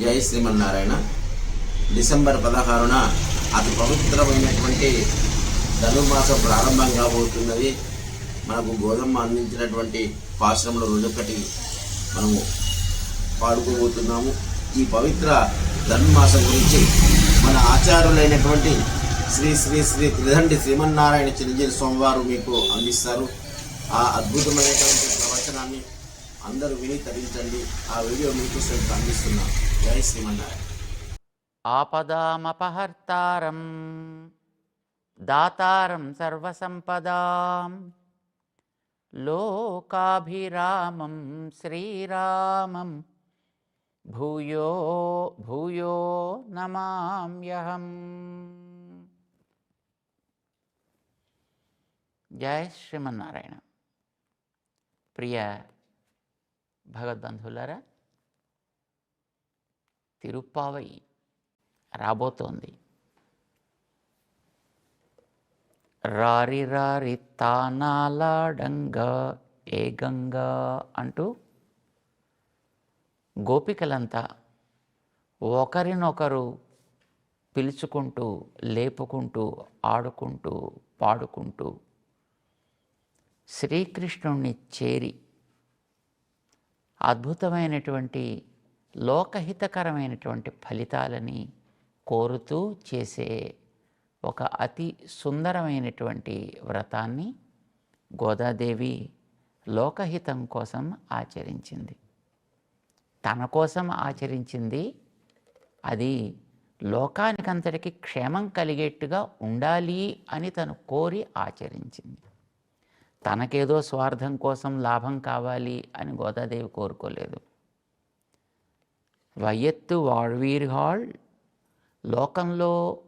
జై శ్రీమన్నారాయణ. డిసెంబర్ పదహారున అతి పవిత్రమైనటువంటి ధనుర్మాసం ప్రారంభం కాబోతున్నది. మనకు గోధుమ అందించినటువంటి పాశ్రమంలో రెండొకటి మనము పాడుకోబోతున్నాము. ఈ పవిత్ర ధనుర్మాసం గురించి మన ఆచారులైనటువంటి శ్రీ శ్రీ శ్రీ త్రిదండి శ్రీమన్నారాయణ చిరంజీవి స్వామివారు మీకు అందిస్తారు. ఆ అద్భుతమైనటువంటి ప్రవచనాన్ని అందరూ విని తరించండి. ఆ వీడియో మీకు అందిస్తున్నా. జై శ్రీమన్నారాయణ. ఆపదామపహర్తారం దాతారం సర్వసంపదాం. లోకాభిరామం శ్రీరామం. భూయో భూయో నమామ్యహం. జయ శ్రీమన్నారాయణ. ప్రియ భగవద్బంధువులారా తిరుప్పావై రాబోతోంది. రారి రారి తానాలాడంగా ఏ గంగా అంటూ గోపికలంతా ఒకరినొకరు పిలుచుకుంటూ లేపుకుంటూ ఆడుకుంటూ పాడుకుంటూ శ్రీకృష్ణుణ్ణి చేరి అద్భుతమైనటువంటి లోకహితకరమైనటువంటి ఫలితాలని కోరుతూ చేసే ఒక అతి సుందరమైనటువంటి వ్రతాన్ని గోదాదేవి లోకహితం కోసం ఆచరించింది. తన కోసం ఆచరించింది అది లోకానికంతటికి క్షేమం కలిగేట్టుగా ఉండాలి అని తను కోరి ఆచరించింది. తనకేదో స్వార్థం కోసం లాభం కావాలి అని గోదాదేవి కోరుకోలేదు. వయ్యత్తు వాళ్వీర్హాల్ లోకంలో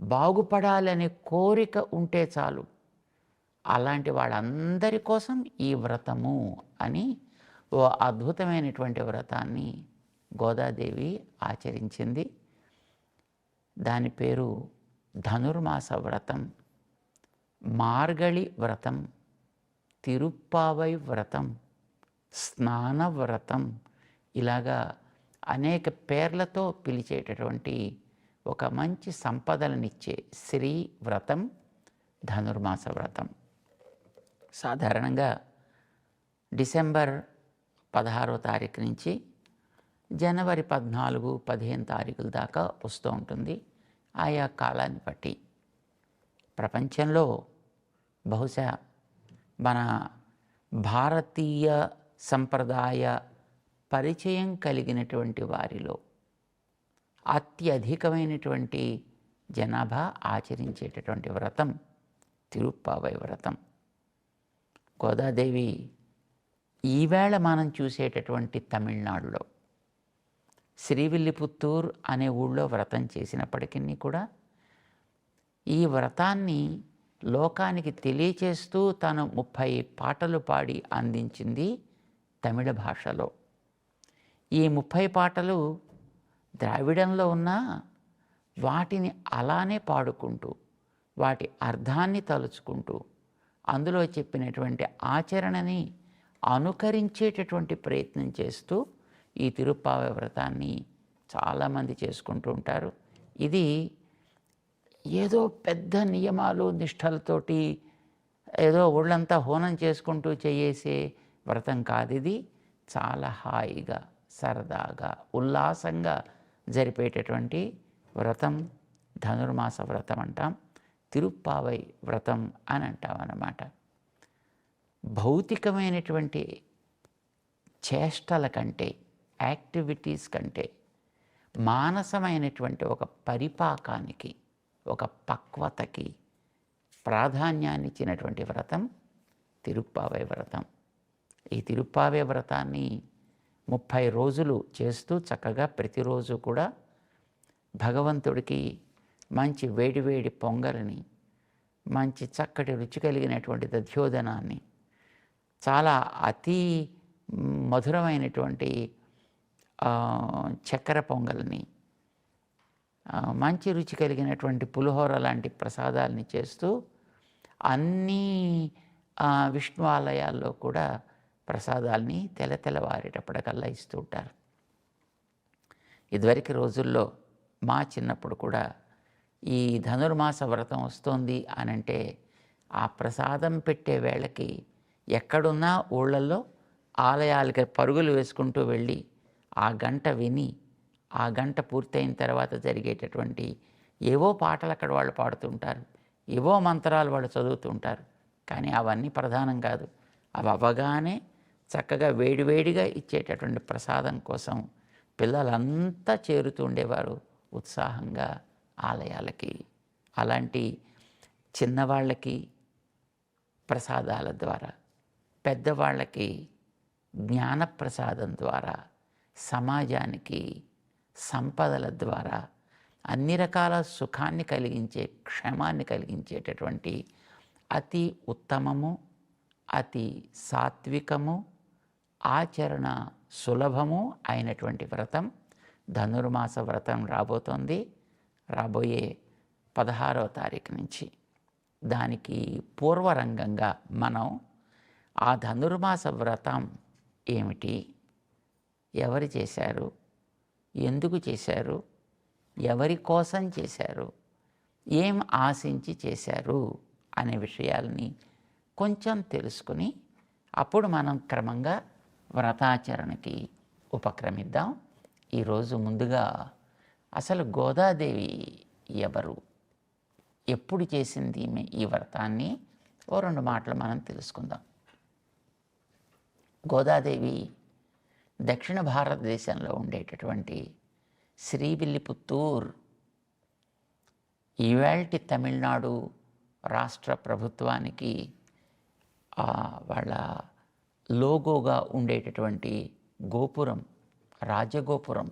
బాగుపడాలనే కోరిక ఉంటే చాలు. అలాంటి వాళ్ళందరి కోసం ఈ వ్రతము అని ఓ అద్భుతమైనటువంటి వ్రతాన్ని గోదాదేవి ఆచరించింది. దాని పేరు ధనుర్మాస వ్రతం మార్గళి వ్రతం. తిరుప్పావై వ్రతం స్నాన వ్రతం ఇలాగా అనేక పేర్లతో పిలిచేటటువంటి ఒక మంచి సంపదలనిచ్చే శ్రీ వ్రతం ధనుర్మాస వ్రతం. సాధారణంగా డిసెంబర్ పదహారో తారీఖు నుంచి జనవరి పద్నాలుగు పదిహేను తారీఖుల దాకా వస్తూ ఉంటుంది ఆయా కాలాన్ని బట్టి. ప్రపంచంలో బహుశా మన భారతీయ సంప్రదాయ పరిచయం కలిగినటువంటి వారిలో అత్యధికమైనటువంటి జనాభా ఆచరించేటటువంటి వ్రతం తిరుప్పావై వ్రతం. గోదాదేవి ఈవేళ మనం చూసేటటువంటి తమిళనాడులో శ్రీవిల్లిపుత్తూర్ అనే ఊళ్ళో వ్రతం చేసినప్పటికీ కూడా ఈ వ్రతాన్ని లోకానికి తెలియచేస్తూ తను ముప్పై పాటలు పాడి అందించింది తమిళ భాషలో. ఈ ముప్పై పాటలు ద్రావిడంలో ఉన్నా వాటిని అలానే పాడుకుంటూ వాటి అర్థాన్ని తలుచుకుంటూ అందులో చెప్పినటువంటి ఆచరణని అనుకరించేటటువంటి ప్రయత్నం చేస్తూ ఈ తిరుప్పావ వ్రతాన్ని చాలామంది చేసుకుంటూ ఉంటారు. ఇది ఏదో పెద్ద నియమాలు నిష్టలతోటి ఏదో ఒళ్ళంతా హోనం చేసుకుంటూ చేసే వ్రతం కాదు ఇది. చాలా హాయిగా సరదాగా ఉల్లాసంగా జరిపేటటువంటి వ్రతం ధనుర్మాస వ్రతం అంటాం తిరుప్పావై వ్రతం అని అంటాం అన్నమాట భౌతికమైనటువంటి చేష్టల కంటే యాక్టివిటీస్ కంటే మానసమైనటువంటి ఒక పరిపాకానికి ఒక పక్వతకి ప్రాధాన్యాన్ని ఇచ్చినటువంటి వ్రతం తిరుప్పావై వ్రతం. ఈ తిరుప్పావే వ్రతాన్ని ముప్పై రోజులు చేస్తూ చక్కగా ప్రతిరోజు కూడా భగవంతుడికి మంచి వేడివేడి పొంగలిని మంచి చక్కటి రుచి కలిగినటువంటి దధ్యోదనాన్ని చాలా అతి మధురమైనటువంటి చక్కెర పొంగల్ని మంచి రుచి కలిగినటువంటి పులిహోర లాంటి ప్రసాదాలని చేస్తూ అన్ని విష్ణు ఆలయాల్లో కూడా ప్రసాదాల్ని తెల్ల తెల్లవారేటప్పటికల్లా ఇస్తూ ఉంటారు. ఇదివరకు రోజుల్లో మా చిన్నప్పుడు కూడా ఈ ధనుర్మాస వ్రతం వస్తోంది అనంటే ఆ ప్రసాదం పెట్టే వేళకి ఎక్కడున్నా ఊళ్ళల్లో ఆలయాలకి పరుగులు వేసుకుంటూ వెళ్ళి ఆ గంట విని ఆ గంట పూర్తయిన తర్వాత జరిగేటటువంటి ఏవో పాటలు అక్కడ వాళ్ళు పాడుతుంటారు ఏవో మంత్రాలు వాళ్ళు చదువుతుంటారు కానీ అవన్నీ ప్రధానం కాదు. అవి అవ్వగానే చక్కగా వేడివేడిగా ఇచ్చేటటువంటి ప్రసాదం కోసం పిల్లలంతా చేరుతూ ఉండేవారు ఉత్సాహంగా ఆలయాలకి. అలాంటి చిన్నవాళ్ళకి ప్రసాదాల ద్వారా పెద్దవాళ్ళకి జ్ఞాన ప్రసాదం ద్వారా సమాజానికి సంపదల ద్వారా అన్ని రకాల సుఖాన్ని కలిగించే క్షేమాన్ని కలిగించేటటువంటి అతి ఉత్తమము అతి సాత్వికము ఆచరణ సులభము అయినటువంటి వ్రతం ధనుర్మాస వ్రతం రాబోతోంది. రాబోయే పదహారవ తారీఖు నుంచి. దానికి పూర్వరంగంగా మనం ఆ ధనుర్మాస వ్రతం ఏమిటి? ఎవరు చేశారు? ఎందుకు చేశారు? ఎవరి కోసం చేశారు? ఏం ఆశించి చేశారు? అనే విషయాల్ని కొంచెం తెలుసుకుని అప్పుడు మనం క్రమంగా వ్రతాచరణకి ఉపక్రమిద్దాం. ఈరోజు ముందుగా అసలు గోదాదేవి ఎవరు? ఎప్పుడు చేసింది ఈమె ఈ వ్రతాన్ని? ఓ రెండు మాటలు మనం తెలుసుకుందాం. గోదాదేవి దక్షిణ భారతదేశంలో ఉండేటటువంటి శ్రీవిల్లిపుత్తూర్ ఈవేల్టి తమిళనాడు రాష్ట్ర ప్రభుత్వానికి వాళ్ళ లోగోగా ఉండేటటువంటి గోపురం రాజగోపురం.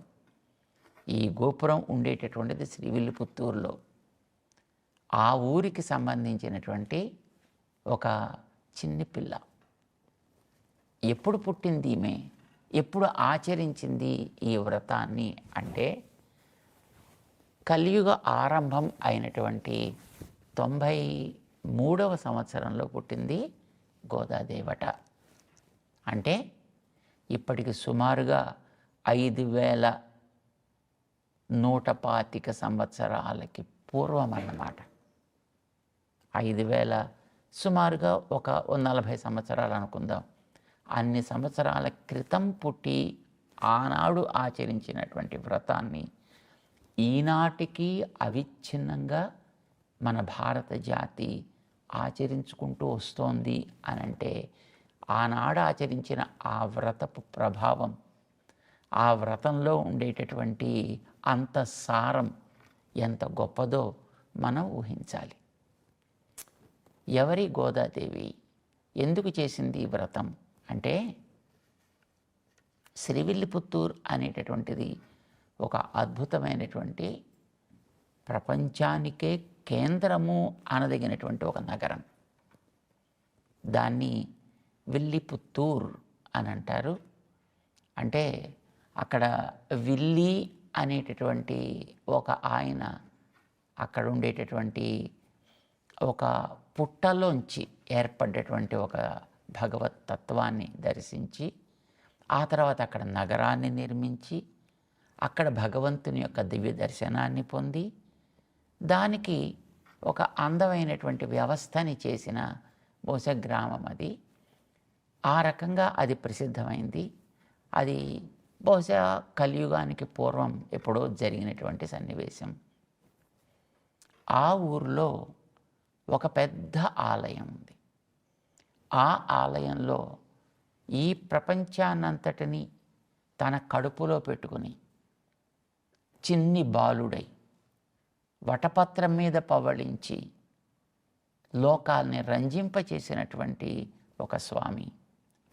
ఈ గోపురం ఉండేటటువంటిది శ్రీవిల్లిపుత్తూరులో. ఆ ఊరికి సంబంధించినటువంటి ఒక చిన్ని పిల్ల. ఎప్పుడు పుట్టింది ఈమె? ఎప్పుడు ఆచరించింది ఈ వ్రతాన్ని అంటే కలియుగ ఆరంభం అయినటువంటి తొంభై మూడవ సంవత్సరంలో పుట్టింది గోదాదేవట. అంటే ఇప్పటికి సుమారుగా ఐదు వేల నూట పాతిక సంవత్సరాలకి పూర్వం అన్నమాట ఐదు వేల సుమారుగా ఒక నలభై సంవత్సరాలు అనుకుందాం. అన్ని సంవత్సరాల క్రితం పుట్టి ఆనాడు ఆచరించినటువంటి వ్రతాన్ని ఈనాటికి అవిచ్ఛిన్నంగా మన భారత జాతి ఆచరించుకుంటూ వస్తోంది అని అంటే ఆనాడు ఆచరించిన ఆ వ్రతపు ప్రభావం ఆ వ్రతంలో ఉండేటటువంటి అంత సారం ఎంత గొప్పదో మనం ఊహించాలి. ఎవరి గోదాదేవి? ఎందుకు చేసింది ఈ వ్రతం? అంటే శ్రీవిల్లిపుత్తూరు అనేటటువంటిది ఒక అద్భుతమైనటువంటి ప్రపంచానికే కేంద్రము అనదగినటువంటి ఒక నగరం. దాన్ని విల్లిపుత్తూర్ అని అంటారు. అంటే అక్కడ విల్లి అనేటటువంటి ఒక ఆయన అక్కడ ఉండేటటువంటి ఒక పుట్టలోంచి ఏర్పడ్డటువంటి ఒక భగవత్ తత్వాన్ని దర్శించి ఆ తర్వాత అక్కడ నగరాన్ని నిర్మించి అక్కడ భగవంతుని యొక్క దివ్య దర్శనాన్ని పొంది దానికి ఒక అందమైనటువంటి వ్యవస్థని చేసిన బహుశా గ్రామం అది. ఆ రకంగా అది ప్రసిద్ధమైంది. అది బహుశా కలియుగానికి పూర్వం ఎప్పుడో జరిగినటువంటి సన్నివేశం. ఆ ఊరిలో ఒక పెద్ద ఆలయం ఉంది. ఆ ఆలయంలో ఈ ప్రపంచాన్నంతటిని తన కడుపులో పెట్టుకుని చిన్ని బాలుడై వటపత్రం మీద పవళించి లోకాల్ని రంజింపచేసినటువంటి ఒక స్వామి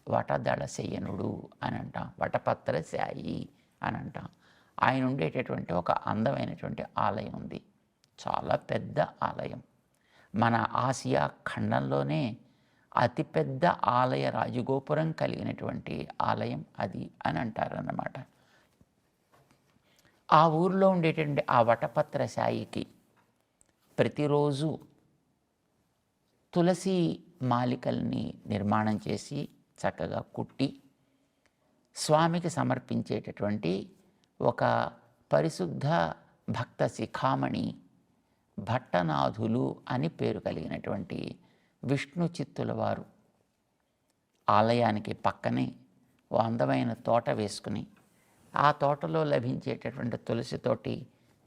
వటదళశయనుడు అని అంటాం వటపత్ర శాయి అని అంటాం ఆయన ఉండేటటువంటి ఒక అందమైనటువంటి ఆలయం ఉంది. చాలా పెద్ద ఆలయం. మన ఆసియా ఖండంలోనే అతిపెద్ద ఆలయ రాజగోపురం కలిగినటువంటి ఆలయం అది అని అంటారన్నమాట. ఆ ఊరిలో ఉండేటువంటి ఆ వటపత్ర శాయికి ప్రతిరోజు తులసి మాలికల్ని నిర్మాణం చేసి చక్కగా కుట్టి స్వామికి సమర్పించేటటువంటి ఒక పరిశుద్ధ భక్త శిఖామణి భట్టనాథులు అని పేరు కలిగినటువంటి విష్ణు చిత్తుల వారు ఆలయానికి పక్కనే ఓ అందమైన తోట వేసుకుని ఆ తోటలో లభించేటటువంటి తులసితోటి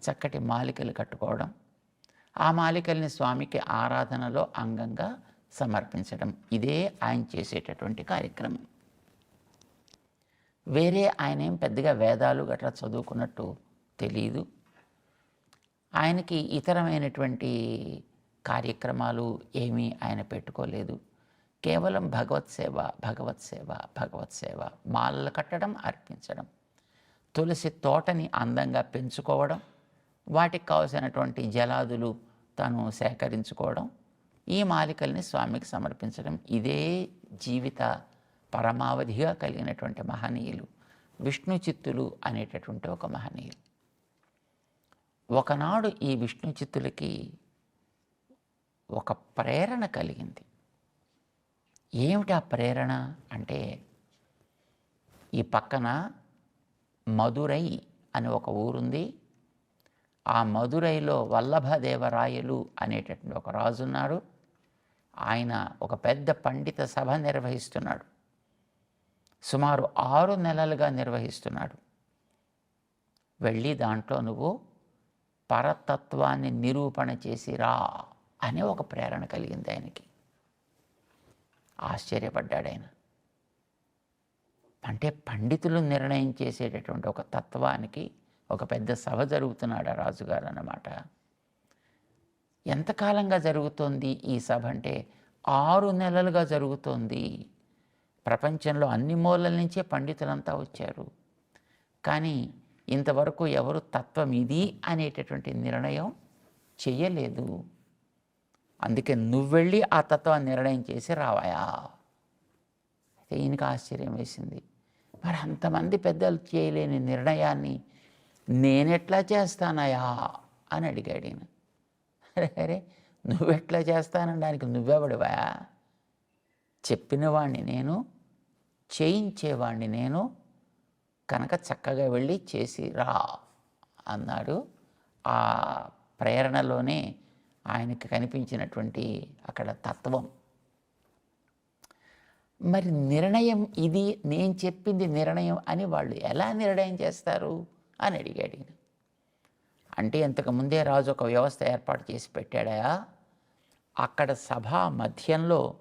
చక్కటి మాలికలు కట్టుకోవడం ఆ మాలికల్ని స్వామికి ఆరాధనలో అంగంగా సమర్పించడం. ఇదే ఆయన చేసేటటువంటి కార్యక్రమం. వేరే ఆయన ఏం పెద్దగా వేదాలు గట్రా చదువుకున్నట్టు తెలియదు ఆయనకి ఇతరమైనటువంటి కార్యక్రమాలు ఏమీ ఆయన పెట్టుకోలేదు. కేవలం భగవత్ సేవ భగవత్ సేవ భగవత్ సేవ మాలలు కట్టడం అర్పించడం తులసి తోటని అందంగా పెంచుకోవడం వాటికి కావలసినటువంటి జలాదులు తను సేకరించుకోవడం ఈ మాలికల్ని స్వామికి సమర్పించడం ఇదే జీవిత పరమావధిగా కలిగినటువంటి మహనీయులు విష్ణు చిత్తులు అనేటటువంటి ఒక మహనీయులు. ఒకనాడు ఈ విష్ణు చిత్తులకి ఒక ప్రేరణ కలిగింది. ఏమిటి ఆ ప్రేరణ? అంటే ఈ పక్కన మధురై అని ఒక ఊరుంది. ఆ మధురైలో వల్లభదేవరాయలు అనేటటువంటి ఒక రాజు ఉన్నాడు. ఆయన ఒక పెద్ద పండిత సభ నిర్వహిస్తున్నాడు. సుమారు ఆరు నెలలుగా నిర్వహిస్తున్నాడు. వెళ్ళి దాంట్లో నువ్వు పరతత్వాన్ని నిరూపణ చేసి రా అనే ఒక ప్రేరణ కలిగింది ఆయనకి. ఆశ్చర్యపడ్డాడు ఆయన. అంటే పండితులు నిర్ణయం చేసేటటువంటి ఒక తత్వానికి ఒక పెద్ద సభ జరుగుతున్నాడు ఆ రాజుగారు అన్నమాట. ఎంతకాలంగా జరుగుతోంది ఈ సభ అంటే ఆరు నెలలుగా జరుగుతోంది. ప్రపంచంలో అన్ని మూలల నుంచే పండితులంతా వచ్చారు. కానీ ఇంతవరకు ఎవరు తత్వం ఇది అనేటటువంటి నిర్ణయం చేయలేదు. అందుకే నువ్వెళ్ళి ఆ తత్వాన్ని నిర్ణయం చేసి రావాయా? అయితే ఈయనకి ఆశ్చర్యం వేసింది. మరి అంతమంది పెద్దలు చేయలేని నిర్ణయాన్ని నేనెట్లా చేస్తానయా? అని అడిగాడు ఈయన. అరే అరే నువ్వెట్లా చేస్తానడానికి నువ్వెవడివా? చెప్పినవాణ్ణి నేను చేయించేవాణ్ణి నేను కనుక చక్కగా వెళ్ళి చేసి రా అన్నాడు. ఆ ప్రేరణలోనే ఆయనకి కనిపించినటువంటి అక్కడ తత్వం. మరి నిర్ణయం ఇది నేను చెప్పింది నిర్ణయం అని వాళ్ళు ఎలా నిర్ణయం చేస్తారు అని అడిగాడు ఈయన. అంటే ఇంతకుముందే రాజు ఒక వ్యవస్థ ఏర్పాటు చేసి పెట్టాడా? అక్కడ సభా మధ్యంలో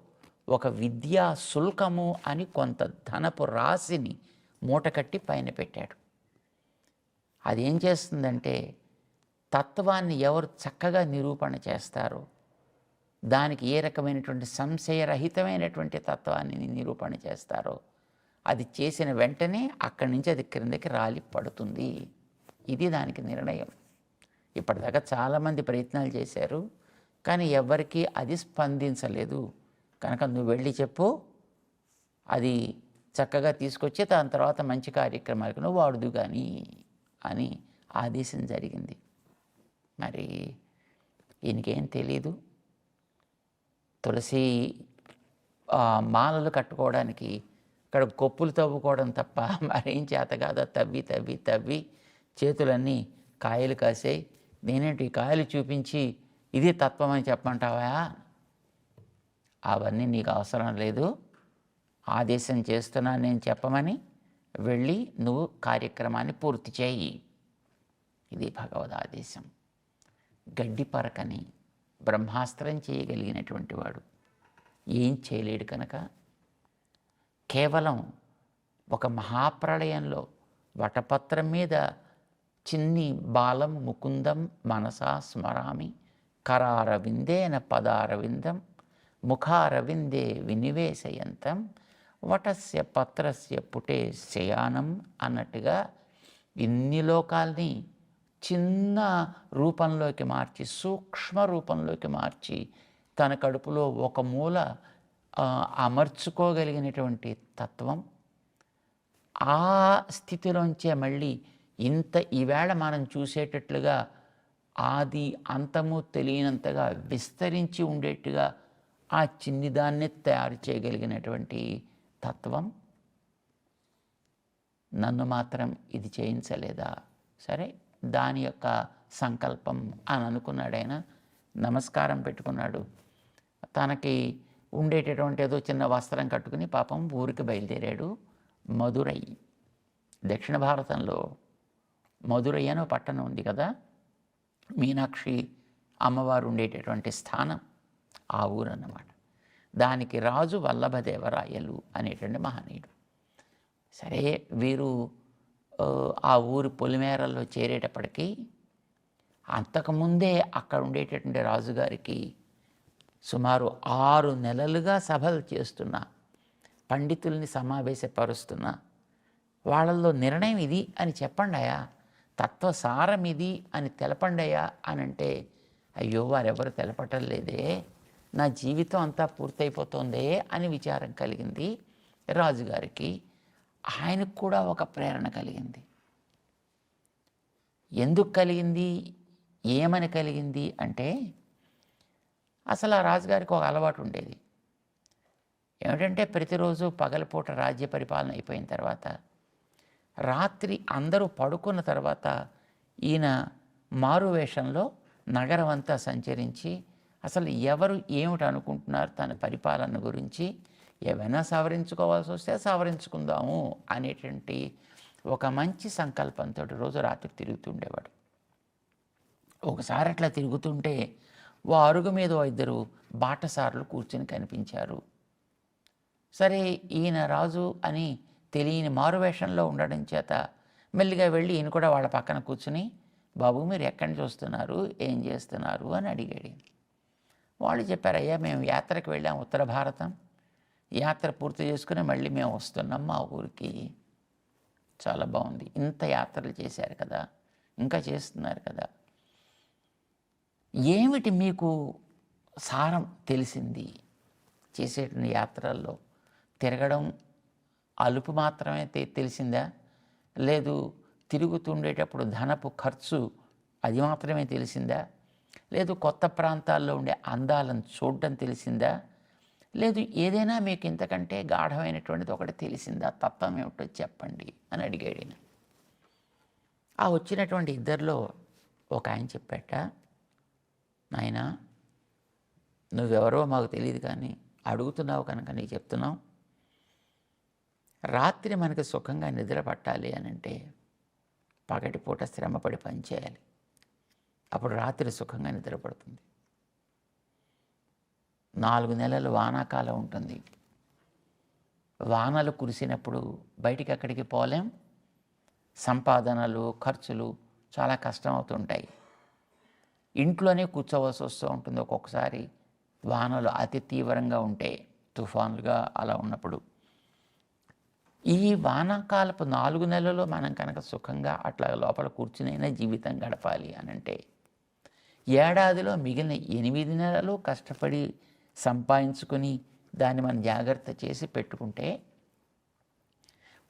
ఒక విద్యా శుల్కము అని కొంత ధనపు రాశిని మూటకట్టి పైన పెట్టాడు. అదేం చేస్తుందంటే తత్వాన్ని ఎవరు చక్కగా నిరూపణ చేస్తారో దానికి ఏ రకమైనటువంటి సంశయరహితమైనటువంటి తత్వాన్ని నిరూపణ చేస్తారో అది చేసిన వెంటనే అక్కడి నుంచి అది క్రిందకి రాలి పడుతుంది. ఇది దానికి నిర్ణయం. ఇప్పటిదాకా చాలామంది ప్రయత్నాలు చేశారు కానీ ఎవ్వరికీ అది స్పందించలేదు. కనుక నువ్వు వెళ్ళి చెప్పు అది చక్కగా తీసుకొచ్చి దాని తర్వాత మంచి కార్యక్రమాలకు నువ్వు వాడుదు కానీ అని ఆదేశం జరిగింది. మరి ఈయనకేం తెలీదు. తులసి మాలలు కట్టుకోవడానికి ఇక్కడ గొప్పులు తవ్వుకోవడం తప్ప మరేం చేత కాదో. తవ్వి తవ్వి తవ్వి చేతులన్నీ కాయలు కాసాయి. నేనేంటి కాయలు చూపించి ఇది తత్వం అని చెప్పమంటావా? అవన్నీ నీకు అవసరం లేదు. ఆదేశం చేస్తున్నా నేను చెప్పమని వెళ్ళి నువ్వు కార్యక్రమాన్ని పూర్తి చేయి. ఇది భగవద్ ఆదేశం గడ్డి పరకని బ్రహ్మాస్త్రం చేయగలిగినటువంటి వాడు. ఏం చేయలేడు కనుక? కేవలం ఒక మహాప్రళయంలో వటపత్రం మీద చిన్ని బాలం ముకుందం మనసా స్మరామి కరారవిందేన పదారవిందం ముఖారవిందే వినివేశయంతం వటస్య పత్రస్య పుటే శయానం అన్నట్టుగా ఇన్ని లోకాల్ని చిన్న రూపంలోకి మార్చి సూక్ష్మ రూపంలోకి మార్చి తన కడుపులో ఒక మూల అమర్చుకోగలిగినటువంటి తత్వం ఆ స్థితిలోంచే మళ్ళీ ఇంత ఈవేళ మనం చూసేటట్లుగా ఆది అంతము తెలియనంతగా విస్తరించి ఉండేట్టుగా ఆ చిన్నిదాన్ని తయారు చేయగలిగినటువంటి తత్వం నన్ను మాత్రం ఇది చేయించలేదా? సరే. దాని యొక్క సంకల్పం అని అనుకున్నాడు ఆయన. నమస్కారం పెట్టుకున్నాడు. తనకి ఉండేటటువంటి ఏదో చిన్న వస్త్రం కట్టుకుని పాపం ఊరికి బయలుదేరాడు మధురై. దక్షిణ భారతంలో మధురై అనే పట్టణం ఉంది కదా. మీనాక్షి అమ్మవారు ఉండేటటువంటి స్థానం ఆ ఊరు అన్నమాట దానికి రాజు వల్లభదేవరాయలు అనేటువంటి మహనీయుడు. సరే వీరు ఆ, ఊరు పొలిమేరల్లో చేరేటప్పటికీ అంతకుముందే అక్కడ ఉండేటటువంటి రాజుగారికి సుమారు ఆరు నెలలుగా సభలు చేస్తున్న పండితుల్ని సమావేశపరుస్తున్న వాళ్ళల్లో నిర్ణయం ఇది అని చెప్పండియా తత్వసారం ఇది అని తెలపండియా అని అంటే అయ్యో వారెవరు తెలపటం లేదే. నా జీవితం అంతా పూర్తయిపోతుందే అని విచారం కలిగింది రాజుగారికి. ఆయనకు కూడా ఒక ప్రేరణ కలిగింది. ఎందుకు కలిగింది? ఏమని కలిగింది? అంటే అసలు ఆ రాజుగారికి ఒక అలవాటు ఉండేది. ఏమిటంటే ప్రతిరోజు పగలపూట రాజ్య పరిపాలన అయిపోయిన తర్వాత రాత్రి అందరూ పడుకున్న తర్వాత ఈయన మారు వేషంలో నగరం అంతా సంచరించి అసలు ఎవరు ఏమిటి అనుకుంటున్నారు తన పరిపాలన గురించి ఏమైనా సవరించుకోవాల్సి వస్తే సవరించుకుందాము అనేటువంటి ఒక మంచి సంకల్పంతో రోజు రాత్రి తిరుగుతుండేవాడు. ఒకసారి అట్లా తిరుగుతుంటే ఓ అరుగు మీద ఓ ఇద్దరు బాటసార్లు కూర్చుని కనిపించారు. సరే ఈయన రాజు అని తెలియని మారువేషంలో ఉండడం చేత మెల్లిగా వెళ్ళి ఈయన కూడా వాళ్ళ పక్కన కూర్చుని బాబు మీరు ఎక్కడి నుంచి వస్తున్నారు? ఏం చేస్తున్నారు? అని అడిగాడు వాళ్ళు చెప్పారు అయ్యా మేము యాత్రకు వెళ్ళాం ఉత్తర భారతం. యాత్ర పూర్తి చేసుకుని మళ్ళీ మేము వస్తున్నాం మా ఊరికి. చాలా బాగుంది. ఇంత యాత్రలు చేశారు కదా. ఇంకా చేస్తున్నారు కదా. ఏమిటి మీకు సారం తెలిసింది? చేసేటువంటి యాత్రల్లో తిరగడం అలుపు మాత్రమే తెలిసిందా? లేదు తిరుగుతుండేటప్పుడు ధనపు ఖర్చు అది మాత్రమే తెలిసిందా? లేదు కొత్త ప్రాంతాల్లో ఉండే అందాలను చూడడం తెలిసిందా? లేదు ఏదైనా మీకు ఇంతకంటే గాఢమైనటువంటిది ఒకటి తెలిసిందా? తత్వం ఏమిటో చెప్పండి అని అడిగాడు ఈయన. ఆ వచ్చినటువంటి ఇద్దరిలో ఒక ఆయన చెప్పాట నాయనా నువ్వెవరో మాకు తెలియదు కానీ అడుగుతున్నావు కనుక నీకు చెప్తున్నావు రాత్రి మనకి సుఖంగా నిద్ర పట్టాలి అని అంటే పగటిపూట శ్రమపడి పనిచేయాలి అప్పుడు రాత్రి సుఖంగా నిద్రపడుతుంది. నాలుగు నెలలు వానాకాలం ఉంటుంది. వానలు కురిసినప్పుడు బయటికి అక్కడికి పోలేం. సంపాదనలు ఖర్చులు చాలా కష్టం అవుతుంటాయి ఇంట్లోనే కూర్చోవలసి వస్తూ ఉంటుంది ఒక్కొక్కసారి. వానలు అతి తీవ్రంగా ఉంటే తుఫాన్లుగా అలా ఉన్నప్పుడు. ఈ వానాకాలపు నాలుగు నెలల్లో మనం కనుక సుఖంగా అట్లా లోపల కూర్చునైనా జీవితం గడపాలి అని అంటే ఏడాదిలో మిగిలిన ఎనిమిది నెలలు కష్టపడి సంపాదించుకొని దాన్ని మనం జాగ్రత్త చేసి పెట్టుకుంటే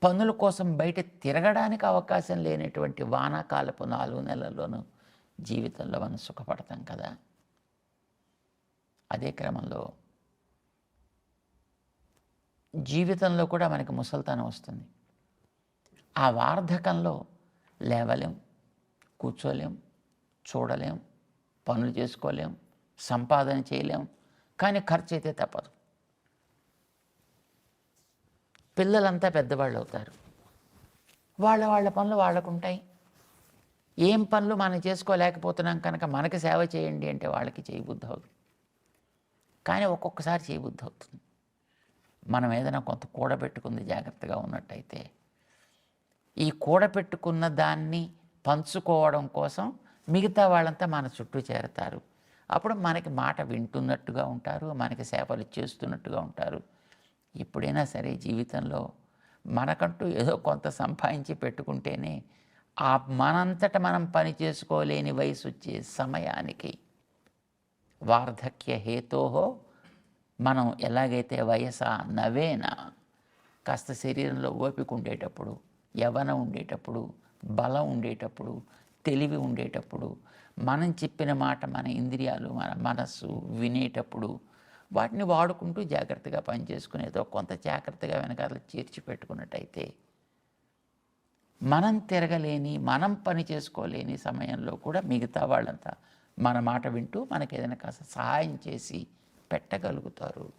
పనుల కోసం బయట తిరగడానికి అవకాశం లేనటువంటి వానాకాలపు నాలుగు నెలల్లోనూ జీవితంలో మనం సుఖపడతాం కదా? అదే క్రమంలో జీవితంలో కూడా మనకి ముసల్తనం వస్తుంది. ఆ వార్ధకంలో లేవలేం కూర్చోలేం చూడలేం పనులు చేసుకోలేం సంపాదన చేయలేం కానీ ఖర్చు అయితే తప్పదు. పిల్లలంతా పెద్దవాళ్ళు అవుతారు. వాళ్ళ వాళ్ళ పనులు వాళ్ళకు ఉంటాయి ఏం పనులు మనం చేసుకోలేకపోతున్నాం కనుక మనకి సేవ చేయండి అంటే వాళ్ళకి చేయబుద్ధి అవుతుంది కానీ ఒక్కొక్కసారి చేయబుద్ధి అవుతుంది. మనం ఏదైనా కొంత కూడబెట్టుకుంది జాగ్రత్తగా ఉన్నట్టయితే ఈ కూడబెట్టుకున్న దాన్ని పంచుకోవడం కోసం మిగతా వాళ్ళంతా మన చుట్టూ చేరతారు. అప్పుడు మనకి మాట వింటున్నట్టుగా ఉంటారు మనకి సేవలు చేస్తున్నట్టుగా ఉంటారు. ఎప్పుడైనా సరే జీవితంలో మనకంటూ ఏదో కొంత సంపాదించి పెట్టుకుంటేనే ఆ మనంతట మనం పని చేసుకోలేని వయసు వచ్చే సమయానికి వార్ధక్య హేతోహో మనం ఎలాగైతే వయస నవేన కాస్త శరీరంలో ఓపిక ఉండేటప్పుడు యవన ఉండేటప్పుడు బలం ఉండేటప్పుడు తెలివి ఉండేటప్పుడు మనం చెప్పిన మాట మన ఇంద్రియాలు మన మనస్సు వినేటప్పుడు వాటిని వాడుకుంటూ జాగ్రత్తగా పనిచేసుకునేదో కొంత జాగ్రత్తగా వెనకాల చేర్చి పెట్టుకున్నట్టయితే మనం తిరగలేని మనం పని చేసుకోలేని సమయంలో కూడా మిగతా వాళ్ళంతా మన మాట వింటూ మనకి ఏదైనా కాస్త సహాయం చేసి పెట్టగలుగుతారు.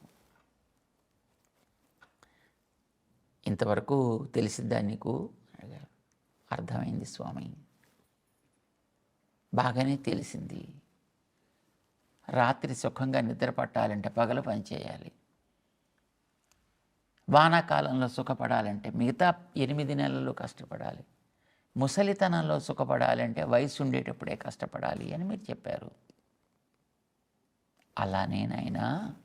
ఇంతవరకు తెలిసిద్దా నీకు అర్థమైంది స్వామి. బాగానే తెలిసింది. రాత్రి సుఖంగా నిద్ర పట్టాలంటే పగలు పని చేయాలి. వానాకాలంలో సుఖపడాలంటే మిగతా ఎనిమిది నెలలు కష్టపడాలి. ముసలితనంలో సుఖపడాలంటే వయసు ఉండేటప్పుడే కష్టపడాలి అని మీరు చెప్పారు. అలానేనైనా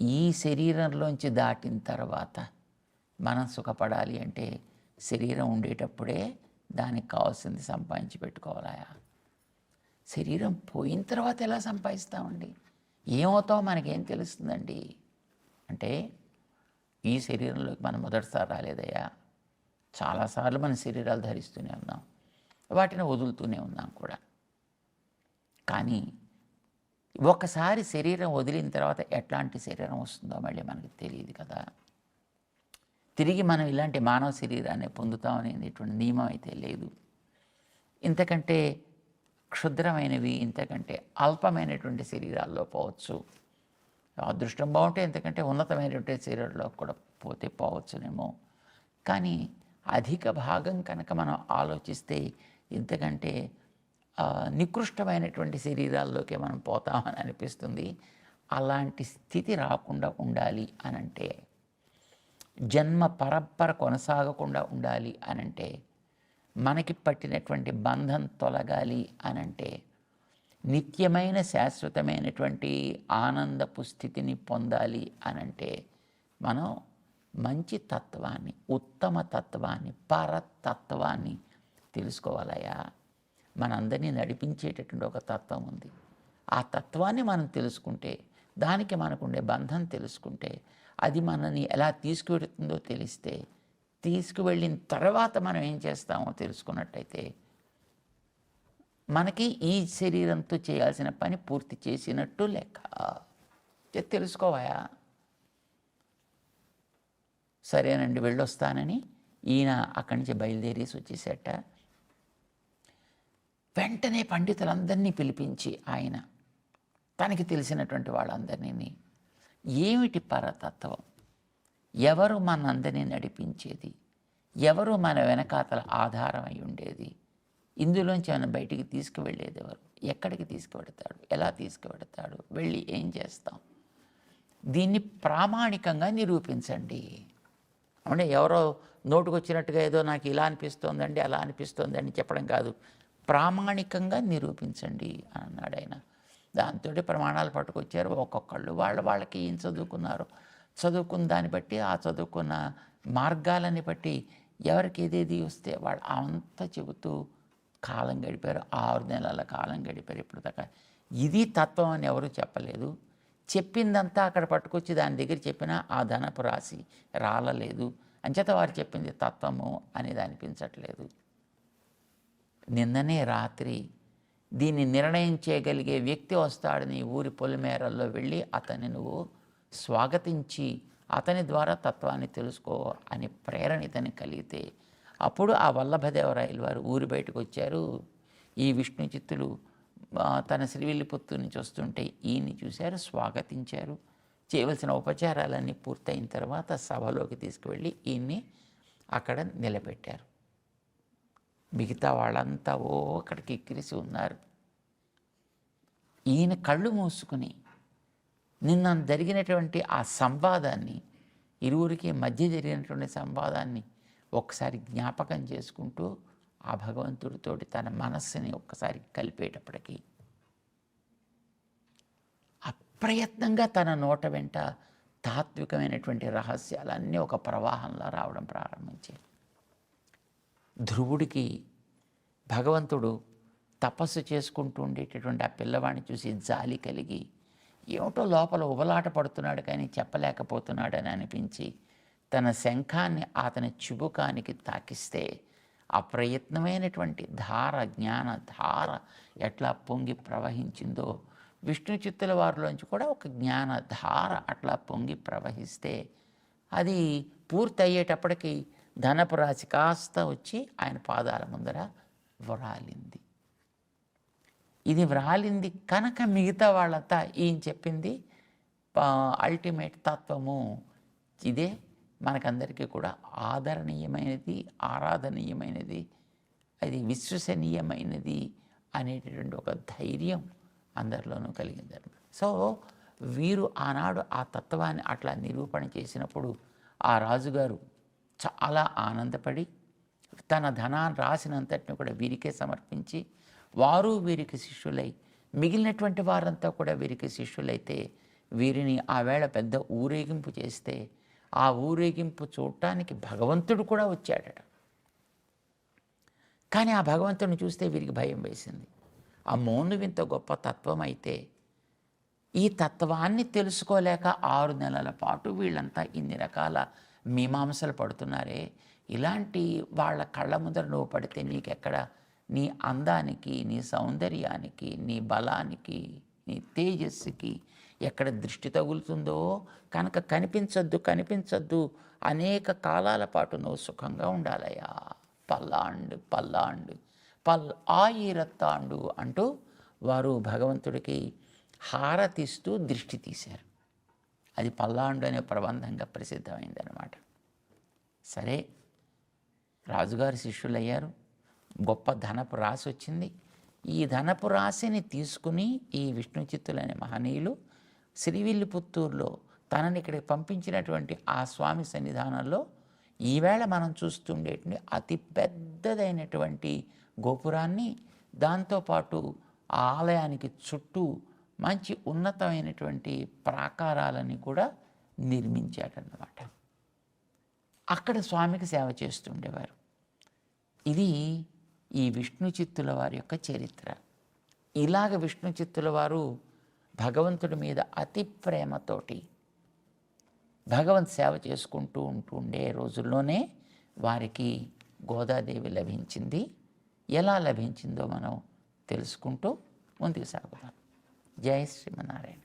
ఈ శరీరంలోంచి దాటిన తర్వాత మనం సుఖపడాలి అంటే శరీరం ఉండేటప్పుడే దానికి కావాల్సింది సంపాదించి పెట్టుకోవాలయా? శరీరం పోయిన తర్వాత ఎలా సంపాదిస్తామండి? ఏమవుతామో మనకేం తెలుస్తుందండి? అంటే ఈ శరీరంలోకి మనం మొదటిసారి రాలేదయ్యా. చాలాసార్లు మన శరీరాలు ధరిస్తూనే ఉన్నాం. వాటిని వదులుతూనే ఉన్నాం కూడా. కానీ ఒకసారి శరీరం వదిలిన తర్వాత ఎట్లాంటి శరీరం వస్తుందో మళ్ళీ మనకి తెలియదు కదా. తిరిగి మనం ఇలాంటి మానవ శరీరాన్ని పొందుతామనేటువంటి నియమం అయితే లేదు. ఇంతకంటే క్షుద్రమైనవి ఇంతకంటే అల్పమైనటువంటి శరీరాల్లో పోవచ్చు. అదృష్టం బాగుంటే ఇంతకంటే ఉన్నతమైనటువంటి శరీరంలో కూడా పోతే పోవచ్చునేమో. కానీ అధిక భాగం కనుక మనం ఆలోచిస్తే ఇంతకంటే నికృష్టమైనటువంటి శరీరాల్లోకి మనం పోతామని అనిపిస్తుంది. అలాంటి స్థితి రాకుండా ఉండాలి అనంటే జన్మ పరంపర కొనసాగకుండా ఉండాలి అనంటే మనకి పట్టినటువంటి బంధం తొలగాలి అనంటే నిత్యమైన శాశ్వతమైనటువంటి ఆనందపు స్థితిని పొందాలి అనంటే మనం మంచి తత్వాన్ని ఉత్తమ తత్వాన్ని పరతత్వాన్ని తెలుసుకోవాలయా మనందరినీ నడిపించేటటువంటి ఒక తత్వం ఉంది. ఆ తత్వాన్ని మనం తెలుసుకుంటే దానికి మనకుండే బంధం తెలుసుకుంటే అది మనని ఎలా తీసుకువెడుతుందో తెలిస్తే తీసుకువెళ్ళిన తర్వాత మనం ఏం చేస్తామో తెలుసుకున్నట్టయితే మనకి ఈ శరీరంతో చేయాల్సిన పని పూర్తి చేసినట్టు లెక్క. తెలుసుకోవాయా? సరేనండి వెళ్ళొస్తానని ఈయన అక్కడి నుంచి బయలుదేరేసి వచ్చేసేట. వెంటనే పండితులందరినీ పిలిపించి ఆయన తనకి తెలిసినటువంటి వాళ్ళందరినీ ఏమిటి పరతత్వం? ఎవరు మనందరినీ నడిపించేది? ఎవరు మన వెనకాతల ఆధారం ఉండేది? ఇందులోంచి మనం బయటికి తీసుకువెళ్ళేది ఎవరు? ఎక్కడికి తీసుకువెడతాడు? ఎలా తీసుకువెడతాడు? వెళ్ళి ఏం చేస్తాం? దీన్ని ప్రామాణికంగా నిరూపించండి. అంటే ఎవరో నోటుకొచ్చినట్టుగా ఏదో నాకు ఇలా అనిపిస్తోందండి అలా అనిపిస్తోంది అని చెప్పడం కాదు. ప్రామాణికంగా నిరూపించండి అన్నాడు ఆయన. దాంతో ప్రమాణాలు పట్టుకొచ్చారు. ఒక్కొక్కళ్ళు వాళ్ళ వాళ్ళకి ఏం చదువుకున్నారు? చదువుకున్న దాన్ని బట్టి ఆ చదువుకున్న మార్గాలని బట్టి ఎవరికి ఏదేది వస్తే వాళ్ళు అంతా చెబుతూ కాలం గడిపారు. ఆరు నెలల కాలం గడిపారు ఇప్పుడు దాకా. ఇది తత్వం అని ఎవరు చెప్పలేదు. చెప్పిందంతా అక్కడ పట్టుకొచ్చి దాని దగ్గర చెప్పినా ఆ ధనపు రాశి రాలలేదు. అంచేత వారు చెప్పింది తత్వము అనేది అనిపించట్లేదు. నిన్ననే రాత్రి దీన్ని నిర్ణయం చేయగలిగే వ్యక్తి వస్తాడని ఊరి పొలిమేరల్లో వెళ్ళి అతన్ని నువ్వు స్వాగతించి అతని ద్వారా తత్వాన్ని తెలుసుకో అని ప్రేరణ ఇతని కలిగితే అప్పుడు ఆ వల్లభదేవరాయలు వారు ఊరి బయటకు వచ్చారు. ఈ విష్ణు చిత్తులు తన శ్రీవిల్లిపుత్తూరు నుంచి వస్తుంటే ఈయన్ని చూశారు స్వాగతించారు. చేయవలసిన ఉపచారాలన్నీ పూర్తయిన తర్వాత సభలోకి తీసుకువెళ్ళి ఈయన్ని అక్కడ నిలబెట్టారు. మిగతా వాళ్ళంతా ఓ అక్కడికి ఎక్కిరిసి ఉన్నారు. ఈయన కళ్ళు మూసుకుని నిన్న జరిగినటువంటి ఆ సంవాదాన్ని ఇరువురికి మధ్య జరిగినటువంటి సంవాదాన్ని ఒకసారి జ్ఞాపకం చేసుకుంటూ ఆ భగవంతుడితోటి తన మనస్సుని ఒక్కసారి కలిపేటప్పటికీ అప్రయత్నంగా తన నోట వెంట తాత్వికమైనటువంటి రహస్యాలన్నీ ఒక ప్రవాహంలో రావడం ప్రారంభించాయి ధ్రువుడికి భగవంతుడు తపస్సు చేసుకుంటూ ఉండేటటువంటి ఆ పిల్లవాడిని చూసి జాలి కలిగి ఏమిటో లోపల ఉబలాట పడుతున్నాడు కానీ చెప్పలేకపోతున్నాడని అనిపించి తన శంఖాన్ని అతని చిబుకానికి తాకిస్తే అప్రయత్నమైనటువంటి ధార జ్ఞాన ధార ఎట్లా పొంగి ప్రవహించిందో విష్ణు చిత్తుల వారిలోంచి కూడా ఒక జ్ఞాన ధార అట్లా పొంగి ప్రవహిస్తే అది పూర్తి అయ్యేటప్పటికీ ధనపు రాశి కాస్త వచ్చి ఆయన పాదాల ముందర వ్రాలింది. ఇది వ్రాలింది కనుక మిగతా వాళ్ళంతా ఈయన చెప్పింది అల్టిమేట్ తత్వము ఇదే. మనకందరికీ కూడా ఆదరణీయమైనది ఆరాధనీయమైనది అది విశ్వసనీయమైనది అనేటటువంటి ఒక ధైర్యం అందరిలోనూ కలిగింది. సో వీరు ఆనాడు ఆ తత్వాన్ని అట్లా నిరూపణ చేసినప్పుడు ఆ రాజుగారు చాలా ఆనందపడి తన ధనాన్ని రాసినంతటిని కూడా వీరికే సమర్పించి వారు వీరికి శిష్యులై మిగిలినటువంటి వారంతా కూడా వీరికి శిష్యులైతే వీరిని ఆ వేళ పెద్ద ఊరేగింపు చేస్తే ఆ ఊరేగింపు చూడటానికి భగవంతుడు కూడా వచ్చాడట. కానీ ఆ భగవంతుడిని చూస్తే వీరికి భయం వేసింది. అమ్మో నువ్వు ఇంత గొప్ప తత్వం అయితే ఈ తత్వాన్ని తెలుసుకోలేక ఆరు నెలల పాటు వీళ్ళంతా ఇన్ని రకాల మీమాంసలు పడుతున్నారే? ఇలాంటి వాళ్ళ కళ్ళ ముందర నువ్వు పడితే నీకెక్కడ? నీ అందానికి నీ సౌందర్యానికి నీ బలానికి నీ తేజస్సుకి ఎక్కడ దృష్టి తగులుతుందో? కనుక కనిపించొద్దు కనిపించొద్దు. అనేక కాలాల పాటు నువ్వు సుఖంగా ఉండాలయ్యా. పల్లాండు పల్లాండు. పల్ ఆయిరత్తాండు అంటూ వారు భగవంతుడికి హారతిస్తూ దృష్టి తీశారు. అది పల్లాండు అనే ప్రబంధంగా ప్రసిద్ధమైందనమాట సరే రాజుగారి శిష్యులయ్యారు. గొప్ప ధనపు రాశి వచ్చింది. ఈ ధనపు రాశిని తీసుకుని ఈ విష్ణు చిత్తులనే మహనీయులు శ్రీవిల్లిపుత్తూరులో తనని ఇక్కడికి పంపించినటువంటి ఆ స్వామి సన్నిధానంలో ఈవేళ మనం చూస్తుండేటువంటి అతి పెద్దదైనటువంటి గోపురాన్ని దాంతోపాటు ఆ ఆలయానికి చుట్టూ మంచి ఉన్నతమైనటువంటి ప్రాకారాలని కూడా నిర్మించాడన్నమాట. అక్కడ స్వామికి సేవ చేస్తుండేవారు ఇది ఈ విష్ణు చిత్తుల వారి యొక్క చరిత్ర. ఇలాగ విష్ణు చిత్తుల వారు భగవంతుడి మీద అతి ప్రేమతోటి భగవంత్ సేవ చేసుకుంటూ ఉంటుండే రోజుల్లోనే వారికి గోదాదేవి లభించింది. ఎలా లభించిందో మనం తెలుసుకుంటూ ముందుకు సాగుతాం జై శ్రీమన్నారాయణ